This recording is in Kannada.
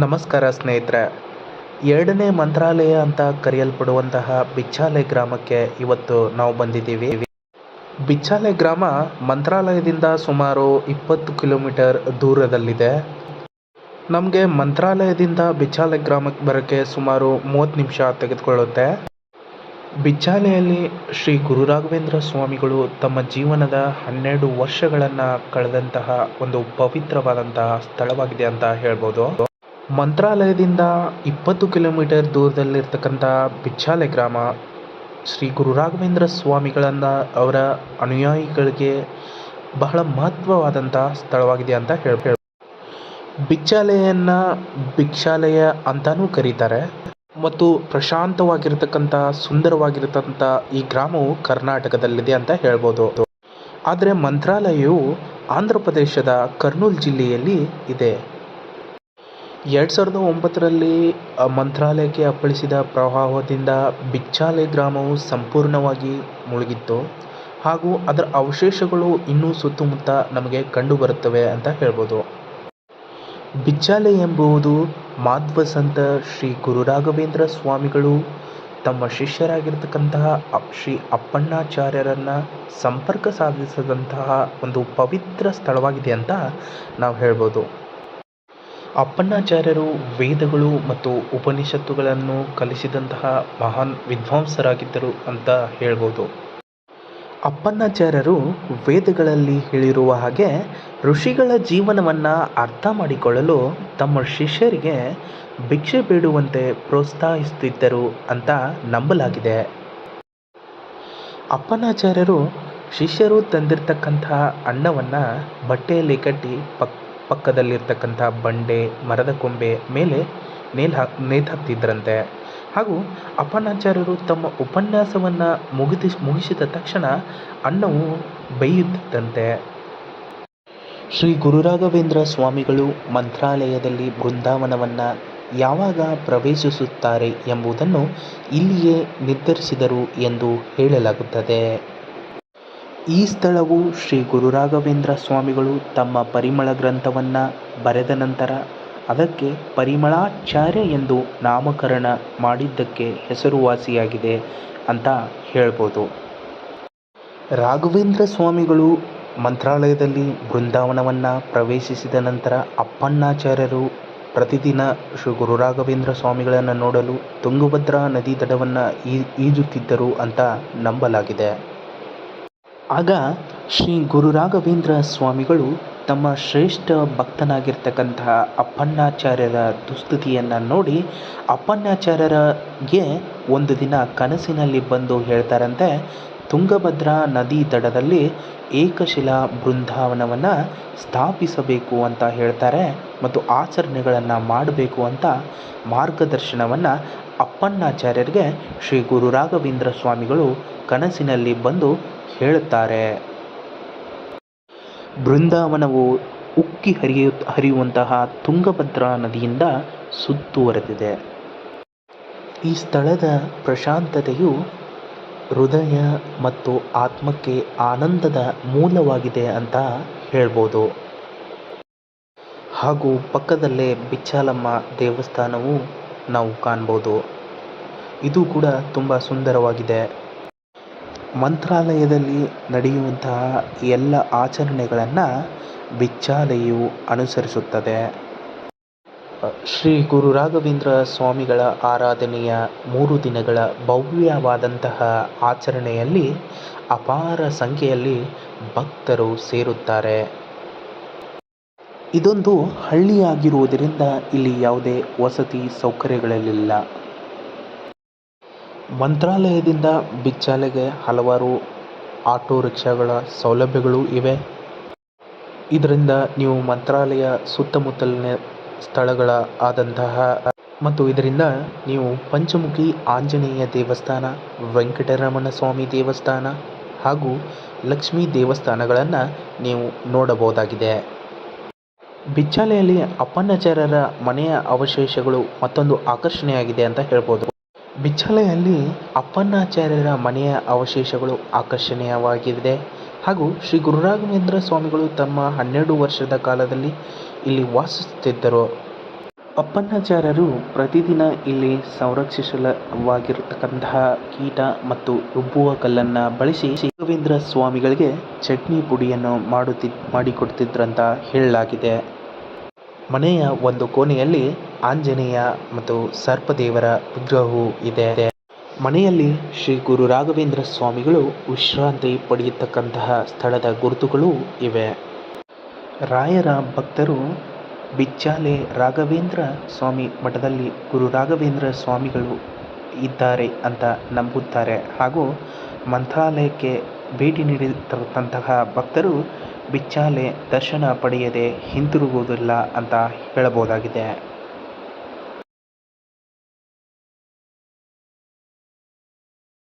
ನಮಸ್ಕಾರ ಸ್ನೇಹಿತರೆ. ಎರಡನೇ ಮಂತ್ರಾಲಯ ಅಂತ ಕರೆಯಲ್ಪಡುವಂತಹ ಬಿಚ್ಚಾಲೆ ಗ್ರಾಮಕ್ಕೆ ಇವತ್ತು ನಾವು ಬಂದಿದ್ದೀವಿ. ಬಿಚ್ಚಾಲೆ ಗ್ರಾಮ ಮಂತ್ರಾಲಯದಿಂದ ಸುಮಾರು ಇಪ್ಪತ್ತು ಕಿಲೋಮೀಟರ್ ದೂರದಲ್ಲಿದೆ. ನಮಗೆ ಮಂತ್ರಾಲಯದಿಂದ ಬಿಚ್ಚಾಲೆ ಗ್ರಾಮಕ್ಕೆ ಬರೋಕ್ಕೆ ಸುಮಾರು ಮೂವತ್ತು ನಿಮಿಷ ತೆಗೆದುಕೊಳ್ಳುತ್ತೆ. ಬಿಚ್ಚಾಲೆಯಲ್ಲಿ ಶ್ರೀ ಗುರು ರಾಘವೇಂದ್ರ ಸ್ವಾಮಿಗಳು ತಮ್ಮ ಜೀವನದ ಹನ್ನೆರಡು ವರ್ಷಗಳನ್ನು ಕಳೆದಂತಹ ಒಂದು ಪವಿತ್ರವಾದಂತಹ ಸ್ಥಳವಾಗಿದೆ ಅಂತ ಹೇಳ್ಬೋದು. ಮಂತ್ರಾಲಯದಿಂದ ಇಪ್ಪತ್ತು ಕಿಲೋಮೀಟರ್ ದೂರದಲ್ಲಿರ್ತಕ್ಕಂಥ ಬಿಚ್ಚಾಲೆ ಗ್ರಾಮ ಶ್ರೀ ಗುರು ರಾಘವೇಂದ್ರ ಸ್ವಾಮಿಗಳನ್ನು ಅವರ ಅನುಯಾಯಿಗಳಿಗೆ ಬಹಳ ಮಹತ್ವವಾದಂಥ ಸ್ಥಳವಾಗಿದೆ ಅಂತ ಹೇಳ್ಬೋದು ಬಿಚ್ಚಾಲೆಯನ್ನು ಭಿಕ್ಷಾಲಯ ಅಂತಾನೂ ಕರೀತಾರೆ. ಮತ್ತು ಪ್ರಶಾಂತವಾಗಿರ್ತಕ್ಕಂಥ ಸುಂದರವಾಗಿರತಕ್ಕಂಥ ಈ ಗ್ರಾಮವು ಕರ್ನಾಟಕದಲ್ಲಿದೆ ಅಂತ ಹೇಳ್ಬೋದು. ಆದರೆ ಮಂತ್ರಾಲಯವು ಆಂಧ್ರ ಪ್ರದೇಶದ ಕರ್ನೂಲ್ ಜಿಲ್ಲೆಯಲ್ಲಿ ಇದೆ. ಎರಡು ಸಾವಿರದ ಒಂಬತ್ತರಲ್ಲಿ ಮಂತ್ರಾಲಯಕ್ಕೆ ಅಪ್ಪಳಿಸಿದ ಪ್ರವಾಹದಿಂದ ಬಿಚ್ಚಾಲೆ ಗ್ರಾಮವು ಸಂಪೂರ್ಣವಾಗಿ ಮುಳುಗಿತ್ತು. ಹಾಗೂ ಅದರ ಅವಶೇಷಗಳು ಇನ್ನೂ ಸುತ್ತಮುತ್ತ ನಮಗೆ ಕಂಡುಬರುತ್ತವೆ ಅಂತ ಹೇಳ್ಬೋದು. ಬಿಚ್ಚಾಲೆ ಎಂಬುದು ಮಾಧ್ವ ಸಂತ ಶ್ರೀ ಗುರುರಾಘವೇಂದ್ರ ಸ್ವಾಮಿಗಳು ತಮ್ಮ ಶಿಷ್ಯರಾಗಿರ್ತಕ್ಕಂತಹ ಶ್ರೀ ಅಪ್ಪಣ್ಣಾಚಾರ್ಯರನ್ನು ಸಂಪರ್ಕ ಸಾಧಿಸಿದಂತಹ ಒಂದು ಪವಿತ್ರ ಸ್ಥಳವಾಗಿದೆ ಅಂತ ನಾವು ಹೇಳ್ಬೋದು. ಅಪ್ಪಣ್ಣಾಚಾರ್ಯರು ವೇದಗಳು ಮತ್ತು ಉಪನಿಷತ್ತುಗಳನ್ನು ಕಲಿಸಿದಂತಹ ಮಹಾನ್ ವಿದ್ವಾಂಸರಾಗಿದ್ದರು ಅಂತ ಹೇಳ್ಬೋದು. ಅಪ್ಪಣ್ಣಾಚಾರ್ಯರು ವೇದಗಳಲ್ಲಿ ಹೇಳಿರುವ ಹಾಗೆ ಋಷಿಗಳ ಜೀವನವನ್ನು ಅರ್ಥ ಮಾಡಿಕೊಳ್ಳಲು ತಮ್ಮ ಶಿಷ್ಯರಿಗೆ ಭಿಕ್ಷೆ ಬೇಡುವಂತೆ ಪ್ರೋತ್ಸಾಹಿಸುತ್ತಿದ್ದರು ಅಂತ ನಂಬಲಾಗಿದೆ. ಅಪ್ಪನಾಚಾರ್ಯರು ಶಿಷ್ಯರು ತಂದಿರತಕ್ಕಂತಹ ಅನ್ನವನ್ನು ಬಟ್ಟೆಯಲ್ಲಿ ಕಟ್ಟಿ ಪಕ್ ಪಕ್ಕದಲ್ಲಿರ್ತಕ್ಕಂಥ ಬಂಡೆ, ಮರದ ಕೊಂಬೆ ಮೇಲೆ ನೇಲ್ ಹಾಕ್ ನೇತಾಕ್ತಿದ್ರಂತೆ ಹಾಗೂ ಅಪ್ಪನಾಚಾರ್ಯರು ತಮ್ಮ ಉಪನ್ಯಾಸವನ್ನು ಮುಗಿದಿ ಮುಗಿಸಿದ ತಕ್ಷಣ ಅನ್ನವು ಬೇಯುತ್ತಿದ್ದಂತೆ ಶ್ರೀ ಗುರು ರಾಘವೇಂದ್ರ ಸ್ವಾಮಿಗಳು ಮಂತ್ರಾಲಯದಲ್ಲಿ ಬೃಂದಾವನವನ್ನು ಯಾವಾಗ ಪ್ರವೇಶಿಸುತ್ತಾರೆ ಎಂಬುದನ್ನು ಇಲ್ಲಿಯೇ ನಿರ್ಧರಿಸಿದರು ಎಂದು ಹೇಳಲಾಗುತ್ತದೆ. ಈ ಸ್ಥಳವು ಶ್ರೀ ಗುರು ರಾಘವೇಂದ್ರ ಸ್ವಾಮಿಗಳು ತಮ್ಮ ಪರಿಮಳ ಗ್ರಂಥವನ್ನು ಬರೆದ ನಂತರ ಅದಕ್ಕೆ ಪರಿಮಳಾಚಾರ್ಯ ಎಂದು ನಾಮಕರಣ ಮಾಡಿದ್ದಕ್ಕೆ ಹೆಸರುವಾಸಿಯಾಗಿದೆ ಅಂತ ಹೇಳ್ಬೋದು. ರಾಘವೇಂದ್ರ ಸ್ವಾಮಿಗಳು ಮಂತ್ರಾಲಯದಲ್ಲಿ ಬೃಂದಾವನವನ್ನು ಪ್ರವೇಶಿಸಿದ ನಂತರ ಅಪ್ಪಣ್ಣಾಚಾರ್ಯರು ಪ್ರತಿದಿನ ಶ್ರೀ ಗುರು ರಾಘವೇಂದ್ರ ಸ್ವಾಮಿಗಳನ್ನು ನೋಡಲು ತುಂಗಭದ್ರಾ ನದಿ ದಡವನ್ನು ಈಜುತ್ತಿದ್ದರು ಅಂತ ನಂಬಲಾಗಿದೆ. ಆಗ ಶ್ರೀ ಗುರು ರಾಘವೇಂದ್ರ ಸ್ವಾಮಿಗಳು ತಮ್ಮ ಶ್ರೇಷ್ಠ ಭಕ್ತನಾಗಿರ್ತಕ್ಕಂತಹ ಅಪ್ಪಣ್ಣಾಚಾರ್ಯರ ದುಸ್ಥಿತಿಯನ್ನು ನೋಡಿ ಅಪ್ಪಣ್ಣಾಚಾರ್ಯರಿಗೆ ಒಂದು ದಿನ ಕನಸಿನಲ್ಲಿ ಬಂದು ಹೇಳ್ತಾರಂತೆ, ತುಂಗಭದ್ರಾ ನದಿ ದಡದಲ್ಲಿ ಏಕಶಿಲಾ ಬೃಂದಾವನವನ್ನು ಸ್ಥಾಪಿಸಬೇಕು ಅಂತ ಹೇಳ್ತಾರೆ ಮತ್ತು ಆಚರಣೆಗಳನ್ನು ಮಾಡಬೇಕು ಅಂತ ಮಾರ್ಗದರ್ಶನವನ್ನು ಅಪ್ಪಣ್ಣಾಚಾರ್ಯರಿಗೆ ಶ್ರೀ ಗುರು ರಾಘವೇಂದ್ರ ಸ್ವಾಮಿಗಳು ಕನಸಿನಲ್ಲಿ ಬಂದು ಹೇಳುತ್ತಾರೆ. ಬೃಂದಾವನವು ಉಕ್ಕಿ ಹರಿಯು, ಹರಿಯುವಂತಹ ತುಂಗಭದ್ರಾ ನದಿಯಿಂದ ಸುತ್ತುವರೆದಿದೆ. ಈ ಸ್ಥಳದ ಪ್ರಶಾಂತತೆಯು ಹೃದಯ ಮತ್ತು ಆತ್ಮಕ್ಕೆ ಆನಂದದ ಮೂಲವಾಗಿದೆ ಅಂತ ಹೇಳ್ಬೋದು. ಹಾಗೂ ಪಕ್ಕದಲ್ಲೇ ಬಿಚ್ಚಾಲಮ್ಮ ದೇವಸ್ಥಾನವು ನಾವು ಕಾಣ್ಬೋದು. ಇದು ಕೂಡ ತುಂಬ ಸುಂದರವಾಗಿದೆ. ಮಂತ್ರಾಲಯದಲ್ಲಿ ನಡೆಯುವಂತಹ ಎಲ್ಲ ಆಚರಣೆಗಳನ್ನು ಬಿಚ್ಚಾಲೆಯು ಅನುಸರಿಸುತ್ತದೆ. ಶ್ರೀ ಗುರು ರಾಘವೇಂದ್ರ ಸ್ವಾಮಿಗಳ ಆರಾಧನೆಯ ಮೂರು ದಿನಗಳ ಭವ್ಯವಾದಂತಹ ಆಚರಣೆಯಲ್ಲಿ ಅಪಾರ ಸಂಖ್ಯೆಯಲ್ಲಿ ಭಕ್ತರು ಸೇರುತ್ತಾರೆ. ಇದೊಂದು ಹಳ್ಳಿಯಾಗಿರುವುದರಿಂದ ಇಲ್ಲಿ ಯಾವುದೇ ವಸತಿ ಸೌಕರ್ಯಗಳಿಲ್ಲ. ಮಂತ್ರಾಲಯದಿಂದ ಬಿಚ್ಚಾಲೆಗೆ ಹಲವಾರು ಆಟೋ ರಿಕ್ಷಾಗಳ ಸೌಲಭ್ಯಗಳು ಇವೆ. ಇದರಿಂದ ನೀವು ಮಂತ್ರಾಲಯ ಸುತ್ತಮುತ್ತಲಿನ ಸ್ಥಳಗಳ ಆದಂತಹ ಮತ್ತು ಇದರಿಂದ ನೀವು ಪಂಚಮುಖಿ ಆಂಜನೇಯ ದೇವಸ್ಥಾನ, ವೆಂಕಟರಮಣ ಸ್ವಾಮಿ ದೇವಸ್ಥಾನ ಹಾಗೂ ಲಕ್ಷ್ಮೀ ದೇವಸ್ಥಾನಗಳನ್ನು ನೀವು ನೋಡಬಹುದಾಗಿದೆ. ಬಿಚ್ಚಾಲೆಯಲ್ಲಿ ಅಪ್ಪಣ್ಣಾಚಾರ್ಯರ ಮನೆಯ ಅವಶೇಷಗಳು ಮತ್ತೊಂದು ಆಕರ್ಷಣೆಯಾಗಿದೆ ಅಂತ ಹೇಳ್ಬೋದು. ಬಿಚ್ಚಾಲೆಯಲ್ಲಿ ಅಪ್ಪಣ್ಣಾಚಾರ್ಯರ ಮನೆಯ ಅವಶೇಷಗಳು ಆಕರ್ಷಣೀಯವಾಗಿದೆ ಹಾಗೂ ಶ್ರೀ ಗುರುರಾಘವೇಂದ್ರ ಸ್ವಾಮಿಗಳು ತಮ್ಮ ಹನ್ನೆರಡು ವರ್ಷದ ಕಾಲದಲ್ಲಿ ಇಲ್ಲಿ ವಾಸಿಸುತ್ತಿದ್ದರು. ಅಪ್ಪಣ್ಣಾಚಾರ್ಯರು ಪ್ರತಿದಿನ ಇಲ್ಲಿ ಸಂರಕ್ಷಿಸಲವಾಗಿರತಕ್ಕಂತಹ ಕೀಟ ಮತ್ತು ರುಬ್ಬುವ ಕಲ್ಲನ್ನು ಬಳಸಿ ರಾಘವೇಂದ್ರ ಸ್ವಾಮಿಗಳಿಗೆ ಚಟ್ನಿ ಪುಡಿಯನ್ನು ಮಾಡುತ್ತಿ, ಮಾಡಿಕೊಡ್ತಿದ್ರಂತ ಹೇಳಲಾಗಿದೆ. ಮನೆಯ ಒಂದು ಕೋಣೆಯಲ್ಲಿ ಆಂಜನೇಯ ಮತ್ತು ಸರ್ಪದೇವರ ವಿಗ್ರಹವು ಇದೆ. ಮನೆಯಲ್ಲಿ ಶ್ರೀ ಗುರು ರಾಘವೇಂದ್ರ ಸ್ವಾಮಿಗಳು ವಿಶ್ರಾಂತಿ ಪಡೆಯತಕ್ಕಂತಹ ಸ್ಥಳದ ಗುರುತುಗಳು ಇವೆ. ರಾಯರ ಭಕ್ತರು ಬಿಚ್ಚಾಲೆ ರಾಘವೇಂದ್ರ ಸ್ವಾಮಿ ಮಠದಲ್ಲಿ ಗುರು ರಾಘವೇಂದ್ರ ಸ್ವಾಮಿಗಳು ಇದ್ದಾರೆ ಅಂತ ನಂಬುತ್ತಾರೆ. ಹಾಗೂ ಮಂತ್ರಾಲಯಕ್ಕೆ ಭೇಟಿ ನೀಡಿರತಕ್ಕಂತಹ ಭಕ್ತರು ಬಿಚ್ಚಾಲೆ ದರ್ಶನ ಪಡೆಯದೆ ಹಿಂತಿರುಗುವುದಿಲ್ಲ ಅಂತ ಹೇಳಬಹುದಾಗಿದೆ.